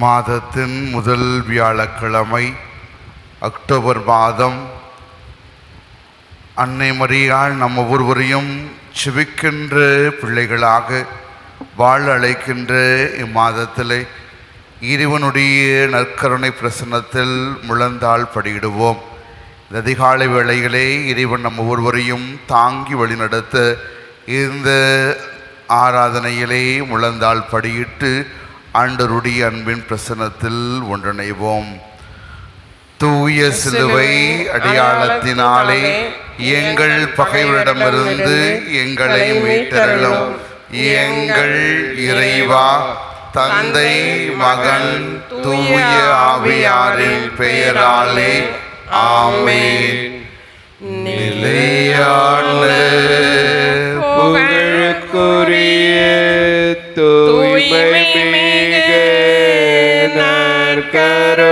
மாதத்தின் முதல் வியாழக்கிழமை அக்டோபர் மாதம். அன்னை மரியாள் நம் ஒவ்வொருவரையும் செவிக்கின்ற பிள்ளைகளாக வாழ அழைக்கின்ற இம்மாதத்திலே இறைவனுடைய நற்கருணை பிரசன்னத்தில் முழந்தாள் படியிடுவோம். இந்த அதிகாலை வேளையிலே இறைவன் நம்ம ஒவ்வொருவரையும் தாங்கி வழிநடத்த இந்த ஆராதனையிலே முழந்தாள் படியிட்டு ஆண்டருடைய அன்பின் பிரசன்னத்தில் ஒன்றிணைவோம். தூய சிலுவை அடையாளத்தினாலே எங்கள் பகைவரிடமிருந்து எங்களை மீட்டருளும். எங்கள் இறைவா தந்தை மகன் தூய ஆவியாரின் பெயராலே. ஆமே நிலையான. करो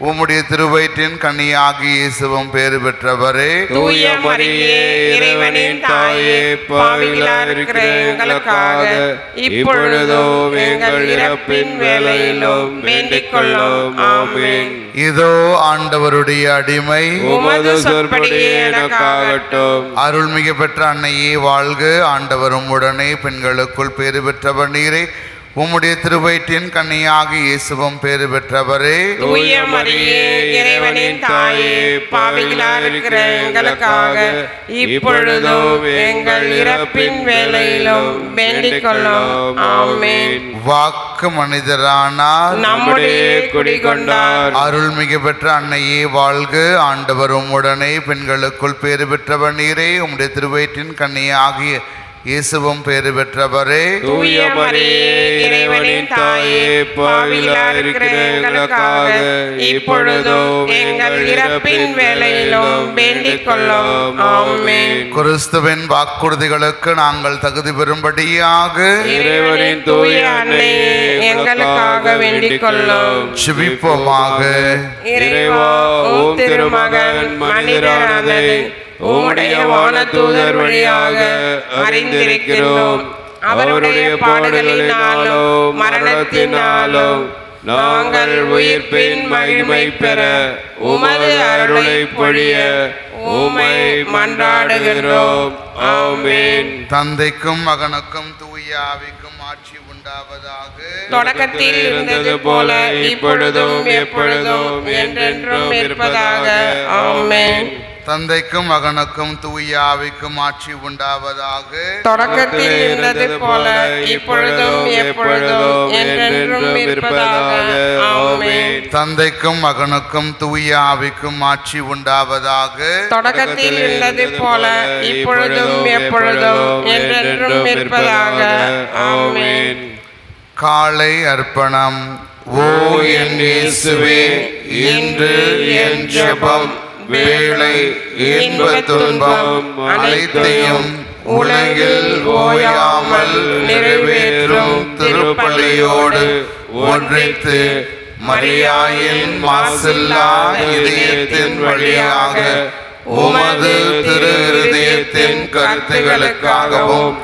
உம்முடைய திருவயிற்றின் கன்னியாகி இயேசுவும் பேறு பெற்றவரே. தூய மரியே இறைவனின் தாயே பாவிகளாக இருக்கிற எங்களுக்காக இப்பொழுதும் எங்கள் இறப்பின் வேளையிலும் வேண்டிக் கொள்ளும். ஆமென். இதோ ஆண்டவருடைய அடிமை. உமது சொற்படியே எனக்காகட்டும். அருள்மிக பெற்ற அன்னையே வாழ்க. ஆண்டவரும் உடனே பெண்களுக்குள் பேறு பெற்றவர் நீரே. உம்முடைய திருவயிற்றின் கன்னியாகி இயேசுவும் பேறு பெற்றவரே. தூய மரியே இறைவனின் தாயே பாவிகளாக இருக்கிற எங்களுக்காக இப்பொழுதும் எங்கள் இறப்பின் வேளையிலும் வேண்டிக் கொள்ளும் ஆமென். வாக்கு மனிதரானார். நம்முடைய குடிகொண்டார். அருள்மிகு பெற்ற அன்னையே வாழ்க. ஆண்டவரும் உடனே பெண்களுக்குள் பேறு பெற்றவர் நீரே. உம்முடைய திருவயிற்றின் கன்னியாகிய இயேசுவும் பேறு பெற்றவரே. தூய மரியே இறைவனின் தாயே பாவிகளாக இருக்கிற எங்களுக்காக இப்பொழுதும் எங்கள் இறப்பின் வேளையிலும் வேண்டிக் கொள்ளும் ஆமென். கிறிஸ்துவின் வாக்குறுதிகளுக்கு நாங்கள் தகுதி பெறும்படியாக இறைவனின் தூய அன்னையே எங்களுக்காக வேண்டிக் கொள்ளும் ஜெபிப்போமாக. இறைவா திருமகன் மனிதரானதை உம்முடைய வானதூதர் வழியாக அறிந்திருக்கிறோம் அவருடைய பாடுகளினாலும் மரணத்தினாலும் நாங்கள் உயிர்ப்பின் மகிமை பெற உமது அருளை பொழிய உமை மன்றாடுகிறோம் ஆமென். தந்தைக்கும் மகனுக்கும் தூய ஆவிக்கும் ஆட்சி உண்டாவதாக. தொடக்கத்தில் இருந்தது போல இப்பொழுதும் எப்பொழுதும் என்றென்றும் இருப்பதாக. ஆமென். தந்தைக்கும் மகனுக்கும் தூய ஆவிக்கும் ஆட்சி உண்டாவதாக. தொடக்கத்தில் இருந்தது போல இப்பொழுதும் எப்பொழுதும் என்றென்றும் இருப்பதாக. ஆமென். தந்தைக்கும் மகனுக்கும் தூய ஆவிக்கும் ஆட்சி உண்டாவதாக. தொடக்கத்தில் இருந்தது போல இப்பொழுதும் எப்பொழுதும் என்றென்றும் இருப்பதாக. ஆமென். காலை அர்ப்பணம். ஓ என் இயேசுவே இன்று என் ஜெபம். வேலை இன்ப துன்பம் அனைத்தையும் உலகில் ஓயாமல் நிறைவேற்றும் திருப்பலியோடு ஒன்றித்து மரியாயின் மாசில்லா இதயத்தின் வழியாக உமது திரு இதயத்தின் கருத்துகளுக்காகவும்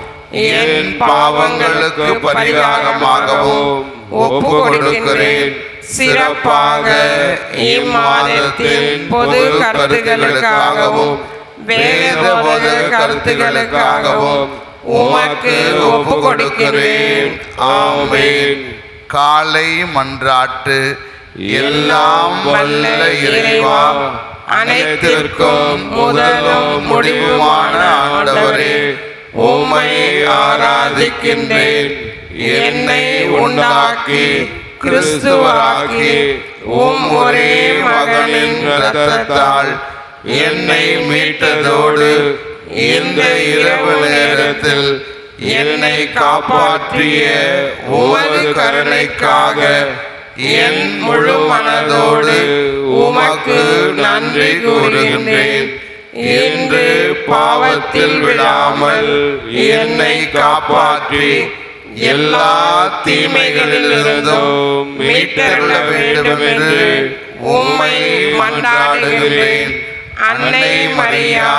என் பாவங்களுக்கு பரிகாரமாகவும் ஒப்பு கொடுக்கிறேன் சிறப்பாக இம்மாதத்தின் பொது கருத்துகளுக்காகவும் வேத பொத கருத்துகளுக்காகவும் உமக்கு ஒப்பு கொடுக்கிறேன் ஆமென். காலை மன்றாட்டு எல்லாம் வல்ல இறைவா. அனைத்திற்கும் முதலும் முடிவுமான ஆண்டவரே உம்மை ஆராதிக்கின்றேன். என்னை உண்டாக்கி கிறிஸ்துவராக்கி உம் ஒரே மகனின் ரத்தத்தால் என்னை மீட்டதோடு இந்த இரவு நேரத்தில் என்னை காப்பாற்றிய உமது கருணைக்காக என் முழு மனதோடு உமக்கு நன்றி கூறுகின்றேன். இன்று பாவத்தில் விடாமல் என்னை காப்பாற்றி எல்லா தீமைகளிலிருந்தும் மீட்டருள வேண்டும் என்று உம்மை மன்றாடுகிறேன் அன்னை மரியா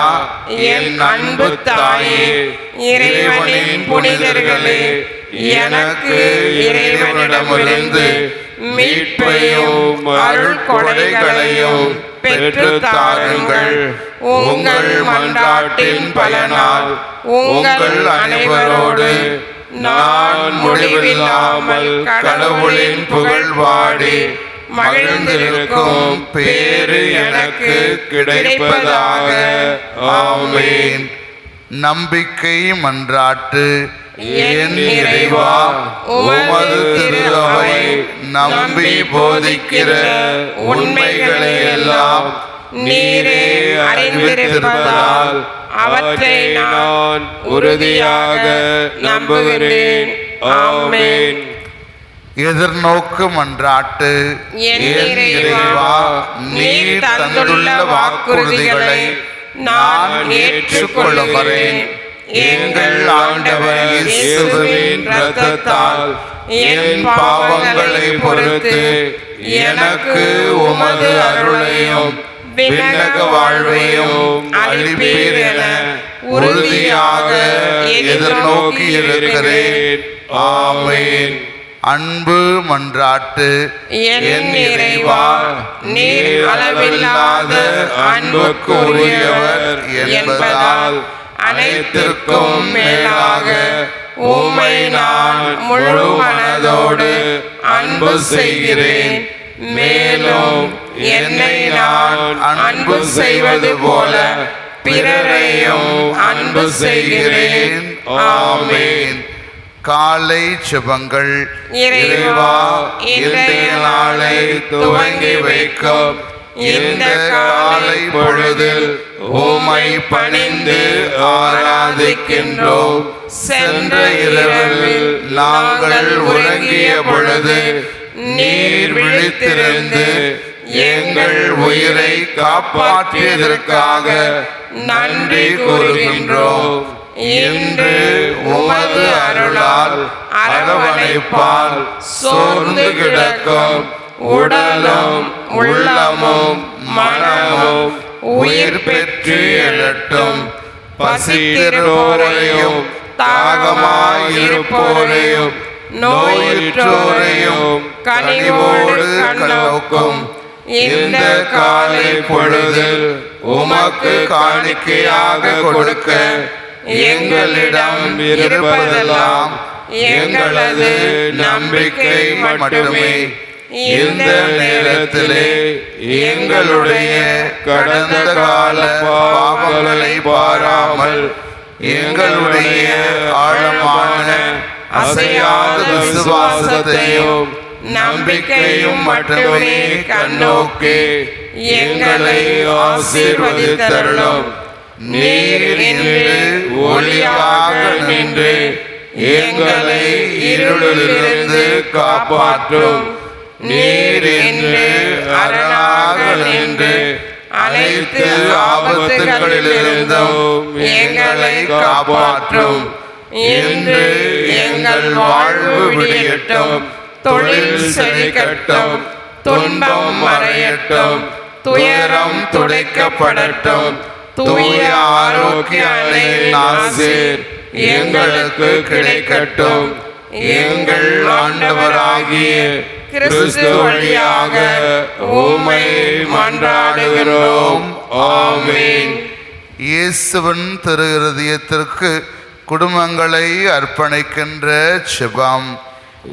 என் அன்பு தாயே இறைவனின் புனிதர்களே எனக்கு இறைவனிடமிருந்து மீட்பையும் அருள் கொடைகளையும் பெற்று தாருங்கள் உங்கள் மன்றாட்டின் பலனால் உங்கள் அனைவரோடு நான் முடிவில்லாமல் கடவுளின் புகழ் பாடி மகிழ்ந்திருக்கும் பேரு எனக்கு கிடைப்பதாக. ஆமென். நம்பிக்கை மன்றாட்டு. என் இறைவா உமது நம்பி போதிக்கிற உண்மைகளை எல்லாம் நீரே அறிந்திருப்பதால் அவற்றை நான் உறுதியாக நம்புகிறேன் ஆமென். எதிர்நோக்கு மன்றாட்டு இறைவா நீர் தந்துள்ள வாக்குறுதிகளை நான் ஏற்றுக்கொள்கிறேன் எங்கள் ஆண்டவர் இயேசுவின் இரத்தத்தால் என் பாவங்களை பொறுத்து எனக்கு உமது அருளையும் விண்ணக வாழ்வையும் அளிப்பீர் என உறுதியாக எதிர்நோக்கி இருக்கிறேன். ஆமென். அன்பு மன்றாட்டு. என் இறைவா நீர் அளவில்லாத அன்புக்கு உரியவர் என்பதால் அனைத்திற்கும் மேலாக உம்மை நான் முழு மனதோடு அன்பு செய்கிறேன். மேலும் என்னை நான் அன்பு செய்வது போல பிறரையும் அன்பு செய்கிறேன். ஆமென். காலை செபங்கள் இறைவா இன்றைய நாளை துவங்கி வைக்கும். இந்த காலை பொழுதில் உம்மை பணிந்து ஆராதிக்கின்றோம். சென்ற இரவில் நாங்கள் உறங்கிய பொழுது நீர் விழித்திருந்து எங்கள் உயிரை காப்பாற்றியதற்காக நன்றி கூறுகின்றோம். இன்று உமது அருளால் அரவணைப்பால் சோர்ந்து கிடக்கும் உடலும் உள்ளமும் மனமும் உயிர் பெற்று எழட்டும். பசித்திருப்போரையும் தாகமாயிருப்போரையும் நோயுற்றோரையும் கனிவோடு கண்ணோக்கும். இந்த காலை பொழுதில் உமக்கு காணிக்கையாக கொடுக்க எங்களிடம் இருப்பதெல்லாம் எங்களது நம்பிக்கை மட்டுமே. இந்த நேரத்திலே எங்களுடைய கடந்த கால பாவங்களை பாராமல் எங்களுடைய ஆழமான அசையாத விசுவாசத்தையும் நம்பிக்கையும் மட்டுமே கண்ணோக்கி. எங்களை ஆசீர்வதித்தருளும் நீர் இன்று ஒளியாக நின்று எங்களை இருளிலிருந்து காப்பாற்றும். நீர் என்று அரணாக நின்று அனைத்து ஆபத்துகளிலிருந்தும் எங்களை காப்பாற்றும். இன்று எங்கள் வாழ்வு விடியட்டும். தொழில் செழிக்கட்டும் துன்பம் மறையட்டும். துயரம் துடைக்கப்படட்டும். தூய ஆரோக்கிய அன்னையின் ஆசீர் எங்களுக்கு கிடைக்கட்டும். எங்கள் ஆண்டவராகிய கிறிஸ்து வழியாக உம்மை மன்றாடுகிறோம். ஆமீன். இயேசுவன் திரு இருதயத்திற்கு குடும்பங்களை அர்ப்பணிக்கின்ற செபம்.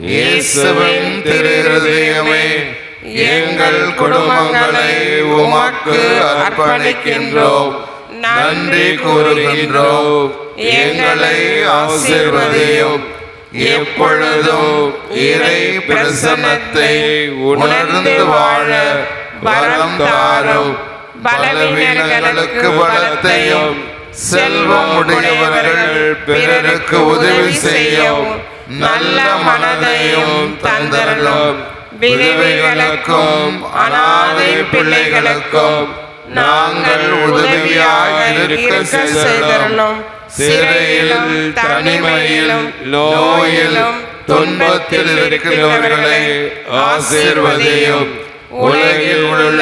இயேசுவின் திரு இருதயமே எங்கள் குடும்பங்களை உமக்கு அர்ப்பணிக்கின்றோம். நன்றி கூறுகின்றோம். எங்களை ஆசீர்வதியும். எப்பொழுதும் இறை பிரசன்னத்தை உணர்ந்து வாழ பலம் தாரும். பலவீனங்களுக்கு பலத்தையும். செல்வம் உடையவர்கள் பிறருக்கு உதவி செய்யும் நல்ல மனதையும் தந்தரலும். விதவைகளுக்கும் அனாதை பிள்ளைகளுக்கும் நாங்கள் உதவியாக இருக்க செய்தரலும். சிறையிலும் தனிமையிலும் நோயிலும் துன்பத்தில் இருக்கிறவர்களை ஆசீர்வதியும். உலகில் உள்ள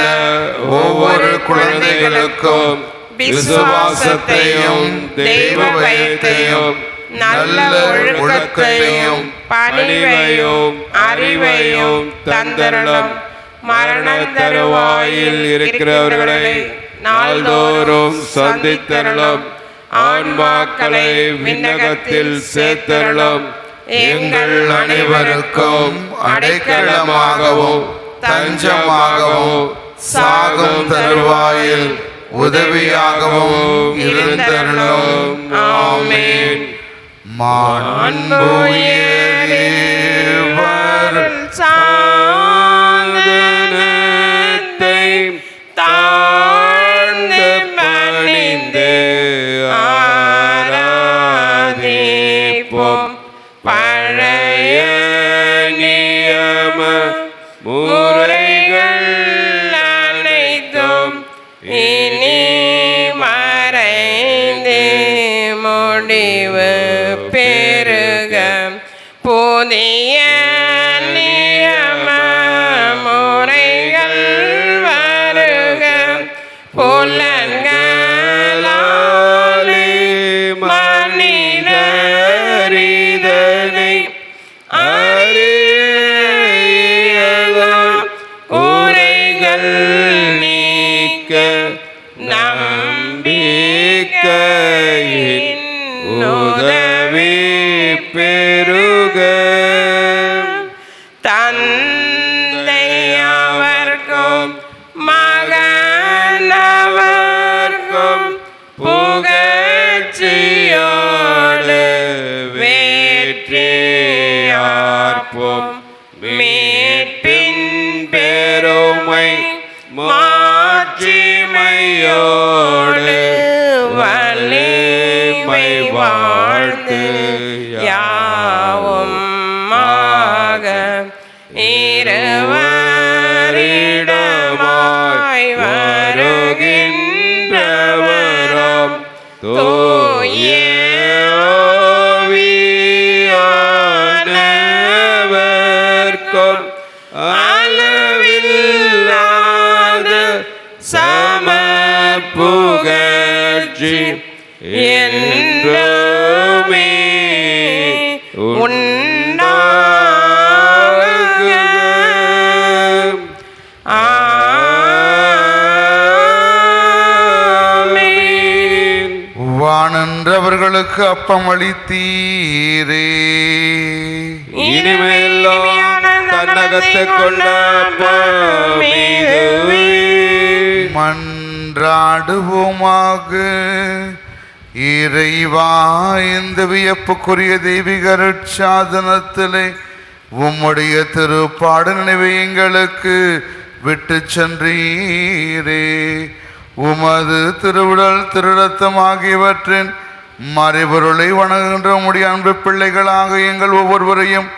ஒவ்வொரு குழந்தைகளுக்கும் விசுவாசத்தையும் தெய்வ பயத்தையும் நல்ல ஒழுக்கத்தையும் பணிவையும் அறிவையும் தந்தரலும் மரண தருவாயில் இருக்கிறவர்களை நாள்தோறும் சந்தித்தரலும் ஆன்மாக்களை விண்ணகத்தில் சேர்த்தரலும் எங்கள் அனைவருக்கும் அடைக்கலமாகவும் தஞ்சமாகவும் சாகும் தருவாயில் உதவியாகவும் இருந்தருளும். ஆமென். மாண்புயர் சாதனத்தை தாழ்ந்து பணிந்து மாட்சிமையோடு புகழ்ச்சி என்றுமே உண்டாக. வானன்றவர்களுக்கு அப்பம் அளித்தீரே இனிமையெல்லாம் தன்னகத்தை கொண்ட மீதுவே மன்றாடுவோமாக இறைவா இந்த வியப்புக்குரிய தெய்வீக அருட்சாதனத்திலே உம்முடைய திருப்பாடு நினைவை எங்களுக்கு விட்டு சென்றீரே. உமது திருவுடல் திருரத்தம் ஆகியவற்றின் மறைபொருளை வணங்குகின்ற உம்முடைய அன்பு பிள்ளைகளாக எங்கள் ஒவ்வொருவரையும்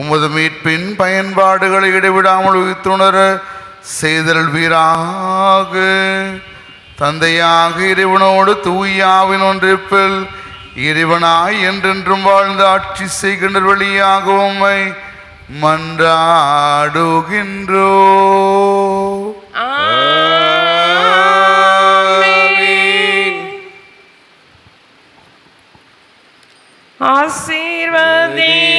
உமது மீட்பின் பயன்பாடுகளை இடைவிடாமல் உயிர்த்துணர செய்தல் வீராக தந்தையாக இறைவனோடு தூயாவின் ஒன்றிப்பில் இறைவனாய் என்றென்றும் வாழ்ந்து ஆட்சி செய்கின்ற வழியாக உம்மை மன்றாடுகின்றோ. ஆசீர்வதே.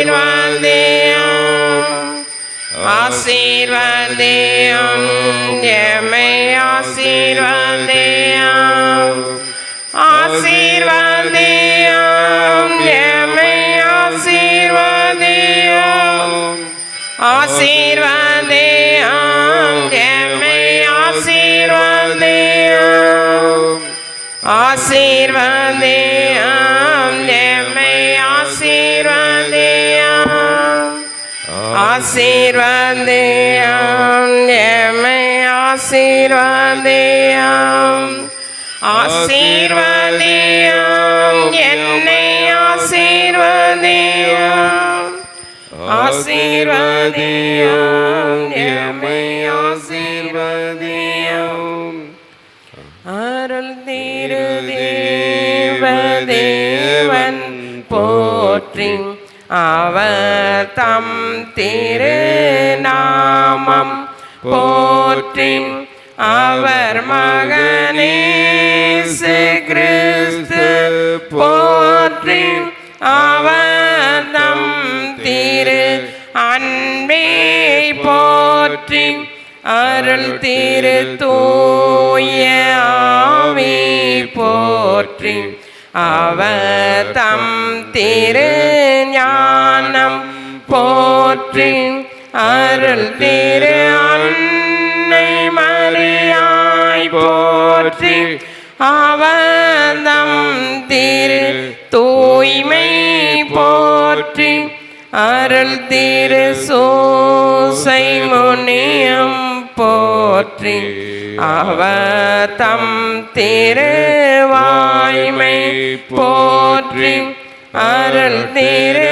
ஆசீர்வதியும் ஆசீர்வதியும் எம்மை ஆசீர்வதியும் ஆசீர்வதியும் எம்மை ஆசீர்வதியும் ஆசீர்வதியும் ஆசீர்வதியும். எம்மை ஆசீர்வதியும். ஆசீர்வதியும். என்னை ஆசீர்வதியும். ஆசீர்வதியும். எம்மை ஆசீர்வதியும். அருள் தீரு தேவதேவன் போற்றின் அவர் தம் திருநாமம் போற்றி அவர் மகனேசு கிறிஸ்து போற்றி அவர் தம் திரு அன்பே போற்றி அருள் திரு தூய போற்றி அவர் தம் திரு போற்றி அருள் திரு அன்னை மரியாய் போற்றி அவந்தம் திரு தூய்மை போற்றி அருள் திரு சோசை முனியம் போற்றி அவதம் திருவாய்மை போற்றி அருள் திரு